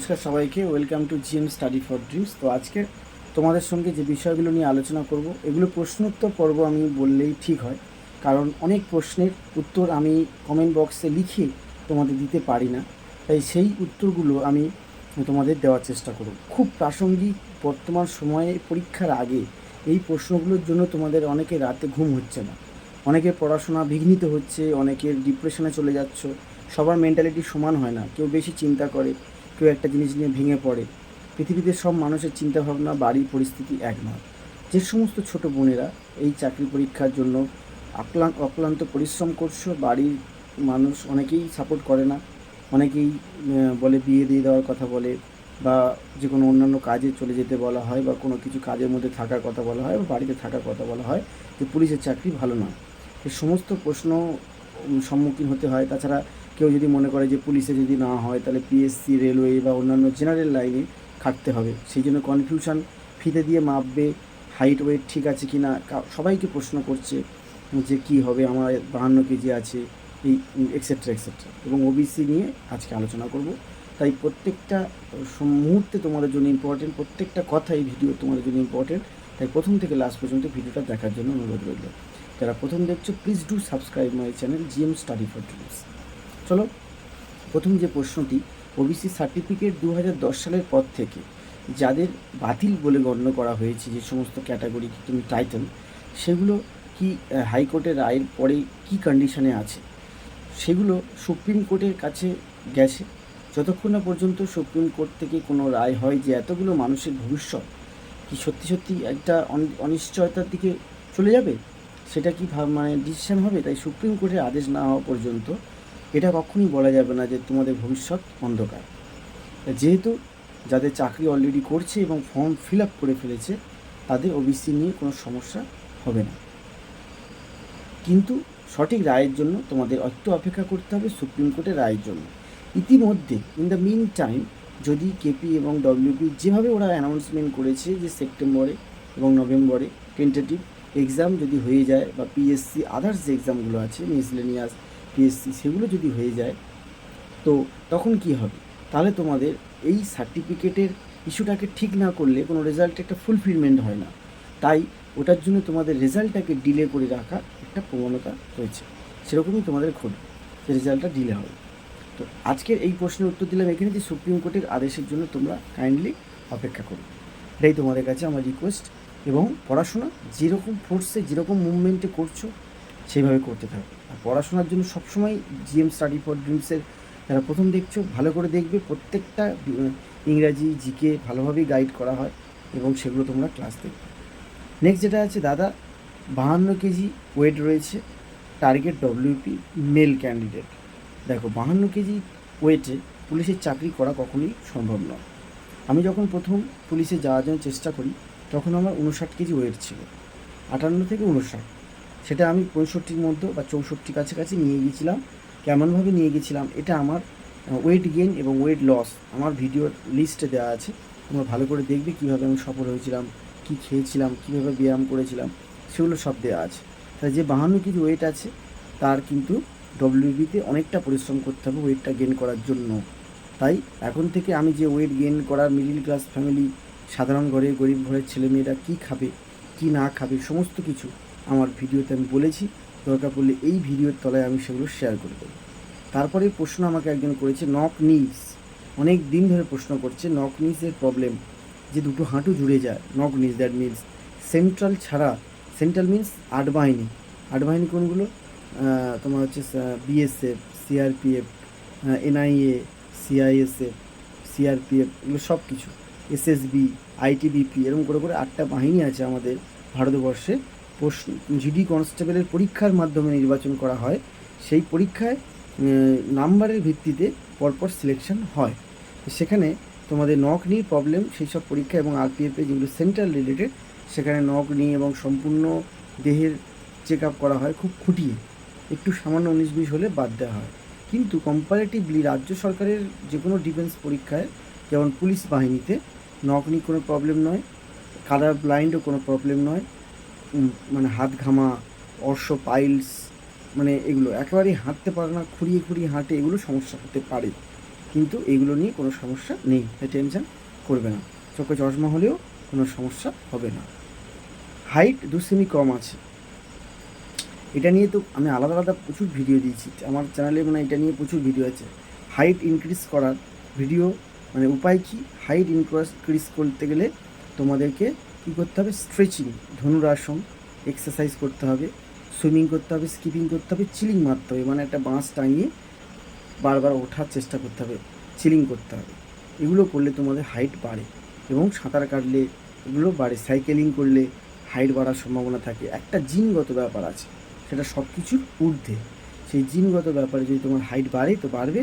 নমস্কার সবাইকে, welcome to GM study for dreams. তো আজকে তোমাদের সঙ্গে যে বিষয়গুলো নিয়ে আলোচনা করব, এগুলো প্রশ্নোত্তর পর্ব আমি বললেই ঠিক হয়, কারণ অনেক প্রশ্নের উত্তর আমি কমেন্ট বক্সে লিখে তোমাদের দিতে পারি না, তাই সেই উত্তরগুলো আমি তোমাদের দেওয়ার চেষ্টা করব। খুব প্রাসঙ্গিক বর্তমান সময়ে পরীক্ষার আগে এই প্রশ্নগুলোর জন্য তোমাদের অনেকে রাতে ঘুম হচ্ছে না অনেকের পড়াশোনা বিঘ্নিত হচ্ছে, অনেকের ডিপ্রেশনে চলে যাচ্ছ, সবার মেন্টালিটি সমান হয় না, কেউ বেশি চিন্তা করে কেউ একটা জিনিস নিয়ে ভেঙে পড়ে। পৃথিবীতে সব মানুষের চিন্তাভাবনা, বাড়ির পরিস্থিতি এক নয়। যে সমস্ত ছোট বোনেরা এই চাকরি পরীক্ষার জন্য আক্লান্ত অক্লান্ত পরিশ্রম করছ, বাড়ির মানুষ অনেকেই সাপোর্ট করে না। অনেকেই বলে বিয়ে দিয়ে দেওয়ার কথা বলে বা যে কোনো অন্যান্য কাজে চলে যেতে বলা হয় বা কোনো কিছু কাজের মধ্যে থাকার কথা বলা হয় বা বাড়িতে থাকার কথা বলা হয় যে পুলিশের চাকরি ভালো নয়। এই সমস্ত প্রশ্ন সম্মুখীন হতে হয়। তাছাড়া কেউ যদি মনে করে যে পুলিশে যদি না হয়, তাহলে পিএসসি রেলওয়ে বা অন্যান্য জেনারেল লাইনে খাটতে হবে। সেই জন্য কনফিউশন ফিতে দিয়ে মাপবে হাইট ওয়েট ঠিক আছে কি না সবাইকে প্রশ্ন করছে যে কি হবে, আমার বাহান্ন কেজি আছে, এই এক্সেট্রা এক্সেট্রা এবং ওবিসি নিয়ে আজকে আলোচনা করব। তাই প্রত্যেকটা মুহূর্তে তোমাদের জন্য ইম্পর্টেন্ট প্রত্যেকটা কথা এই ভিডিও তোমাদের জন্য ইম্পর্টেন্ট তাই প্রথম থেকে লাস্ট পর্যন্ত ভিডিওটা দেখার জন্য অনুরোধ রইল। যারা প্রথম দেখছ please do subscribe my channel GM study for dreams চলো। প্রথম যে প্রশ্নটি ওবিসি সার্টিফিকেট দু হাজার দশ সালের পর থেকে যাদের বাতিল বলে গণ্য করা হয়েছে যে সমস্ত ক্যাটাগরি তুমি টাইটেল সেগুলো কি হাইকোর্টের রায়ের পরে কি কন্ডিশনে আছে? সেগুলো সুপ্রিম কোর্টের কাছে গেছে। যতক্ষণ না পর্যন্ত সুপ্রিম কোর্ট থেকে কোনো রায় হয় যে এতগুলো মানুষের ভবিষ্যৎ, কি সত্যি সত্যি একটা অন- অনিশ্চয়তার দিকে চলে যাবে? সেটা কি মানে ডিসিশন হবে? তাই সুপ্রিম কোর্টের আদেশ না হওয়া পর্যন্ত এটা কখনই বলা যাবে না যে তোমাদের ভবিষ্যৎ অন্ধকার। যেহেতু যাদের চাকরি অলরেডি করছে এবং ফর্ম ফিল আপ করে ফেলেছে, তাদের ওবিসি নিয়ে কোনো সমস্যা হবে না। কিন্তু সঠিক রায়ের জন্য তোমাদের একটু অপেক্ষা করতে হবে সুপ্রিম কোর্টের রায়ের জন্য। ইতিমধ্যে ইন দ্য মিন টাইম যদি কেপি এবং ডব্লিউপি যেভাবে ওরা অ্যানাউন্সমেন্ট করেছে যে সেপ্টেম্বরে এবং নভেম্বরে টেন্টেটিভ এক্সাম যদি হয়ে যায় বা পিএসসি আদার্স যে এক্সামগুলো আছে মিসলেনিয়াস পিএসসি সেগুলো যদি হয়ে যায়, তো তখন কি হবে? তাহলে তোমাদের এই সার্টিফিকেটের ইস্যুটাকে ঠিক না করলে কোনো রেজাল্টে একটা ফুলফিলমেন্ট হয় না। তাই ওটার জন্য তোমাদের রেজাল্টটাকে ডিলে করে রাখার একটা প্রবণতা রয়েছে। সেরকমই তোমাদের ঘটবে, যে রেজাল্টটা ডিলে হবে। তো আজকের এই প্রশ্নের উত্তর দিলাম এখানে যে সুপ্রিম কোর্টের আদেশের জন্য তোমরা কাইন্ডলি অপেক্ষা করো। এটাই তোমাদের কাছে আমার রিকোয়েস্ট এবং পড়াশোনা যেরকম ফোর্সে যেরকম মুভমেন্টে করছ সেইভাবে করতে থাকো। আর পড়াশোনার জন্য সবসময় জিএম স্টাডি ফর ড্রিমসের যারা প্রথম দেখছ, ভালো করে দেখবে প্রত্যেকটা ইংরাজি জিকে ভালোভাবেই গাইড করা হয় এবং সেগুলো তোমরা ক্লাস দেখবে। নেক্সট যেটা আছে, দাদা, বাহান্ন কেজি ওয়েট রয়েছে টার্গেট ডব্লিউপি মেল ক্যান্ডিডেট দেখো, বাহান্ন কেজি ওয়েটে পুলিশের চাকরি করা কখনোই সম্ভব নয়। আমি যখন প্রথম পুলিশে যাওয়ার জন্য চেষ্টা করি, তখন আমার উনষাট কেজি ওয়েট ছিল। আটান্ন থেকে উনষাট সেটা আমি পঁয়ষট্টির মধ্যে বা চৌষট্টি কাছাকাছি নিয়ে গিয়েছিলাম। কেমনভাবে নিয়ে গেছিলাম এটা আমার ওয়েট গেইন এবং ওয়েট লস আমার ভিডিওর লিস্টে দেওয়া আছে। তোমরা ভালো করে দেখবে কীভাবে আমি সফল হয়েছিলাম, কী খেয়েছিলাম, কীভাবে ব্যায়াম করেছিলাম, সেগুলো সব দেওয়া আছে। তাই যে বাহান্ন কেজি ওয়েট আছে, তার কিন্তু ডব্লিউবিতে অনেকটা পরিশ্রম করতে হবে ওয়েটটা গেইন করার জন্য। তাই এখন থেকে আমি যে ওয়েট গেইন করার মিডিল ক্লাস ফ্যামিলি সাধারণ ঘরের গরিব ঘরের ছেলেমেয়েরা কী খাবে, কী না খাবে, সমস্ত কিছু আমার ভিডিওতে আমি বলেছি, দরকার পড়লে এই ভিডিওর তলায় আমি সেগুলো শেয়ার করে দেবো। তারপরে প্রশ্ন আমাকে একজন করেছে নক নিস অনেক দিন ধরে প্রশ্ন করছে নক নিসের প্রবলেম যে দুটো হাঁটু জুড়ে যায় নক নিস দ্যাট মিনস সেন্ট্রাল ছাড়া সেন্ট্রাল মিনস আট বাহিনী আট বাহিনী কোনগুলো তোমার হচ্ছে BSF CRPF NIA CISF CRPF এগুলো সব কিছু এসএসবি আইটিবিপি এরকম করে করে আটটা বাহিনী আছে আমাদের ভারতবর্ষে। প্রশ্ন। জিডি কনস্টেবলের পরীক্ষার মাধ্যমে নির্বাচন করা হয়। সেই পরীক্ষায় নাম্বারের ভিত্তিতে পরপর সিলেকশন হয়। সেখানে তোমাদের নক নিয়ে প্রবলেম সেই সব পরীক্ষা এবং আরপিএফে যেগুলো সেন্ট্রাল রিলেটেড সেখানে নক নিয়ে এবং সম্পূর্ণ দেহের চেক আপ করা হয় খুব খুঁটিয়ে। একটু সামান্য উনিশ বিশ হলে বাদ দেওয়া হয়। কিন্তু কম্পারেটিভলি রাজ্য সরকারের যে কোনো ডিফেন্স পরীক্ষায়, যেমন পুলিশ বাহিনীতে নক নিয়ে কোনো প্রবলেম নয় কালার ব্লাইন্ডও কোনো প্রবলেম নয় মানে হাত ঘামা, অর্শ, পাইলস মানে এগুলো একেবারেই হাঁটতে পারে না, খুঁড়িয়ে খুঁড়িয়ে হাঁটে, এগুলো সমস্যা হতে পারে। কিন্তু এগুলো নিয়ে কোনো সমস্যা নেই, তাই টেনশন করবে না। চোখে চশমা হলেও কোনো সমস্যা হবে না। হাইট দু সেমি কম আছে। এটা নিয়ে তো আমি আলাদা আলাদা প্রচুর ভিডিও দিয়েছি। আমার চ্যানেলে মানে এটা নিয়ে প্রচুর ভিডিও আছে। হাইট ইনক্রিজ করার ভিডিও মানে উপায় কি? হাইট ইনক্রিজ করতে গেলে তোমাদেরকে কী করতে হবে? স্ট্রেচিং ধনুরাসন এক্সারসাইজ করতে হবে সুইমিং করতে হবে স্কিপিং করতে হবে চিলিং মারতে হবে মানে একটা বাঁশ টাঙিয়ে বারবার ওঠার চেষ্টা করতে হবে চিলিং করতে হবে। এগুলো করলে তোমাদের হাইট বাড়ে এবং সাঁতার কাটলে এগুলো বাড়ে সাইকেলিং করলে হাইট বাড়ার সম্ভাবনা থাকে। একটা জিনগত ব্যাপার আছে, সেটা সব কিছুর ঊর্ধ্বে। সেই জিনগত ব্যাপারে যদি তোমার হাইট বাড়ে, তো বাড়বে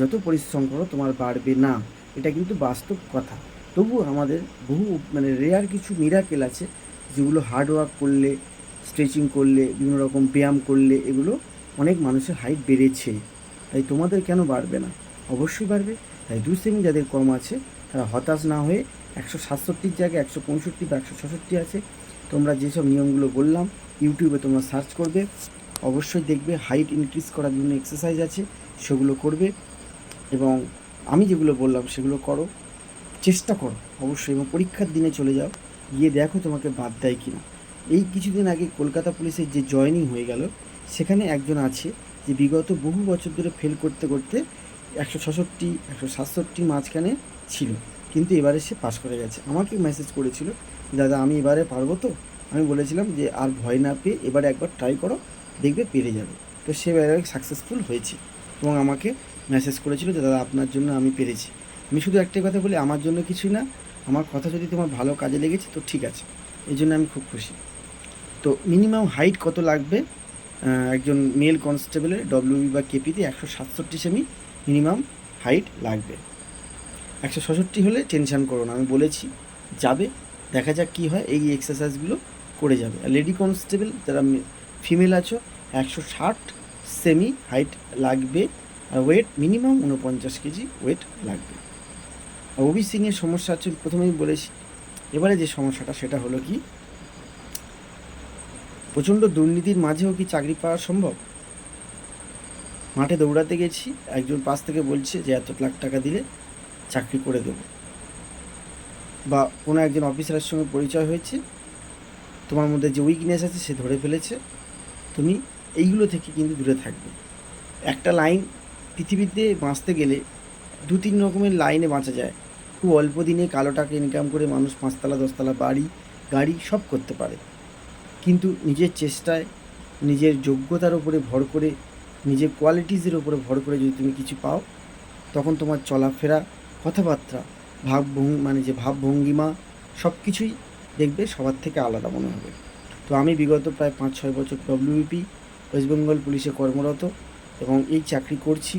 যত পরিশ্রম করো, তোমার বাড়বে না। এটা কিন্তু বাস্তব কথা। তবু আমাদের বহু মানে রেয়ার কিছু মিরাকেল আছে, যেগুলো হার্ড ওয়ার্ক করলে স্ট্রেচিং করলে, বিভিন্ন রকম ব্যায়াম করলে, এগুলো অনেক মানুষের হাইট বেড়েছে। তাই তোমাদের কেন বাড়বে না? অবশ্যই বাড়বে। তাই দু সেমি যাদের কম আছে, তারা হতাশ না হয়ে একশো সাতষট্টির জায়গায় একশো পঁয়ষট্টি বা একশো ছষট্টি আছে। তোমরা যেসব নিয়মগুলো বললাম ইউটিউবে তোমরা সার্চ করবে। অবশ্যই দেখবে হাইট ইনক্রিজ করার জন্য এক্সারসাইজ আছে, সেগুলো করবে। এবং আমি যেগুলো বললাম, সেগুলো করো। চেষ্টা করো, অবশ্যই, এবং পরীক্ষার দিনে চলে যাও, গিয়ে দেখো তোমাকে বাদ দেয় কি না এই কিছুদিন আগে কলকাতা পুলিশের যে জয়েনিং হয়ে গেল, সেখানে একজন আছে যে বিগত বহু বছর ধরে ফেল করতে করতে একশো ছষট্টি, একশো সাতষট্টির মাঝখানে ছিল, কিন্তু এবারে সে পাশ করে গেছে। আমাকে মেসেজ করেছিল দাদা, আমি এবারে পারব তো? আমি বলেছিলাম যে, আর ভয় না পেয়ে এবারে একবার ট্রাই করো, দেখবে পেরে যাবে। তো সে সাকসেসফুল হয়েছে, এবং আমাকে মেসেজ করেছিল যে, দাদা, আপনার জন্য আমি পেরেছি। আমি শুধু একটাই কথা বলি, আমার জন্য কিছুই না, আমার কথা যদি তোমার ভালো কাজে লেগেছে তো ঠিক আছে, এই জন্য আমি খুব খুশি। তো মিনিমাম হাইট কত লাগবে? একজন মেল কনস্টেবলের ডব্লিউবি বা কেপিতে একশো সাতষট্টি সেমি মিনিমাম হাইট লাগবে। একশো ছষট্টি হলে টেনশন করো না, আমি বলেছি, যাবে, দেখা যাক কী হয়, এই এক্সারসাইজগুলো করে যাবে। আর লেডি কনস্টেবল যারা ফিমেল আছো, একশো ষাট সেমি হাইট লাগবে, আর ওয়েট মিনিমাম উনপঞ্চাশ কেজি ওয়েট লাগবে। আর ওবি সিংয়ের সমস্যা হচ্ছে, প্রথমেই বলেছি এবারে যে সমস্যাটা সেটা হলো কি, প্রচণ্ড দুর্নীতির মাঝেও কি চাকরি পাওয়া সম্ভব? মাঠে দৌড়াতে গেছি, একজন পাশ থেকে বলছে যে এত লাখ টাকা দিলে চাকরি করে দেবো। বা কোনো একজন অফিসারের সঙ্গে পরিচয় হয়েছে, তোমার মধ্যে যে উইকনেস আছে সে ধরে ফেলেছে, তুমি এইগুলো থেকে কিন্তু দূরে থাকবে। একটা লাইন পৃথিবীতে বাঁচতে গেলে দু তিন রকমের লাইনে বাঁচা যায়। খুব অল্প দিনে কালো টাকা ইনকাম করে মানুষ পাঁচতলা, দশতলা, বাড়ি, গাড়ি সব করতে পারে। কিন্তু নিজের চেষ্টায়, নিজের যোগ্যতার উপরে ভর করে, নিজের কোয়ালিটিসের উপরে ভর করে যদি তুমি কিছু পাও, তখন তোমার চলাফেরা, কথাবার্তা, ভাবভঙ্গ মানে যে ভাবভঙ্গিমা সব কিছুই দেখবে সবার থেকে আলাদা মনে হবে। তো আমি বিগত প্রায় পাঁচ ছয় বছর ডব্লিউপি ওয়েস্ট বেঙ্গল পুলিশে কর্মরত এবং এই চাকরি করছি।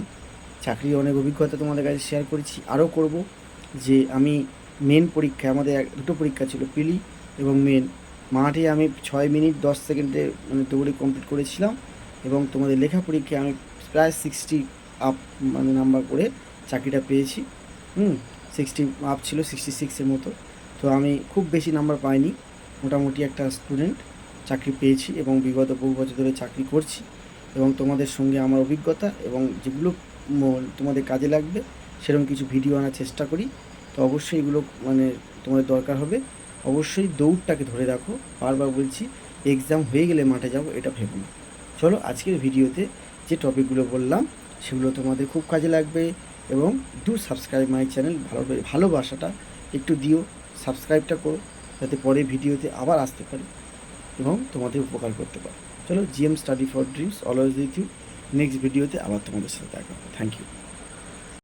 চাকরির অনেক অভিজ্ঞতা তোমাদের কাছে শেয়ার করেছি, আরও করব। যে আমি মেন পরীক্ষা আমাদের দুটো পরীক্ষা ছিল, পিলি এবং মেন মাঠে আমি ছয় মিনিট দশ সেকেন্ডে মানে দৌড়ে কমপ্লিট করেছিলাম এবং তোমাদের লেখা পরীক্ষায় আমি প্রায় সিক্সটি আপ মানে নাম্বার করে চাকরিটা পেয়েছি। হুম সিক্সটি আপ ছিল সিক্সটি সিক্সের মতো। তো আমি খুব বেশি নাম্বার পাইনি। মোটামুটি একটা স্টুডেন্ট চাকরি পেয়েছি এবং বিগত বহু বছর ধরে চাকরি করছি এবং তোমাদের সঙ্গে আমার অভিজ্ঞতা এবং যেগুলো তোমাদের কাজে লাগবে, সেরকম কিছু ভিডিও আনার চেষ্টা করি। তো অবশ্যই এগুলো মানে তোমাদের দরকার হবে। অবশ্যই দৌড়টাকে ধরে রাখো। বারবার বলছি এক্সাম হয়ে গেলে মাঠে যাব, এটা ভেবো না। চলো আজকের ভিডিওতে যে টপিকগুলো বললাম, সেগুলো তোমাদের খুব কাজে লাগবে এবং ডু সাবস্ক্রাইব মাই চ্যানেল ভালো ভালোবাসাটা একটু দিও সাবস্ক্রাইবটা করো, যাতে পরে ভিডিওতে আবার আসতে পারে এবং তোমাদের উপকার করতে পারে। চলো GM study for dreams always with you next ভিডিওতে আবার তোমাদের সাথে দেখা হবে। Thank you